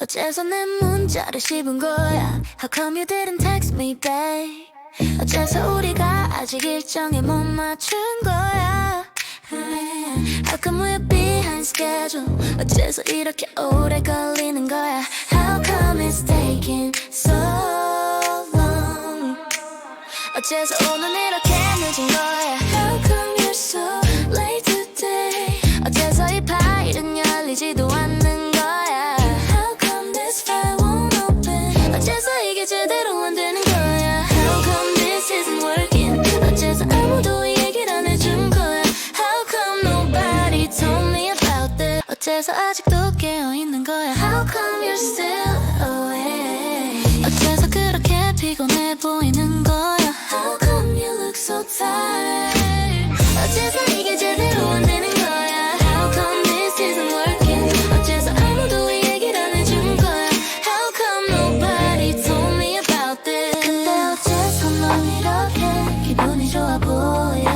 어째서 내 문자를 씹은 거야 How come you didn't text me babe 어째서 우리가 아직 일정에 못 맞춘 거야 How come we're behind schedule 어째서 이렇게 오래 걸리는 거야 How come it's taking so long 어째서 오늘 이렇게 늦은 거야 How come you're so late today 어째서 이파 어째서 아직도 깨어있는 거야 How come you're still awake 어째서 그렇게 피곤해 보이는 거야 How come you look so tired 어째서 이게 제대로 안 되는 거야 How come this isn't working 어째서 아무도 얘기를 안 해준 거야 How come nobody told me about this 근데 어째서 넌 이렇게 기분이 좋아 보여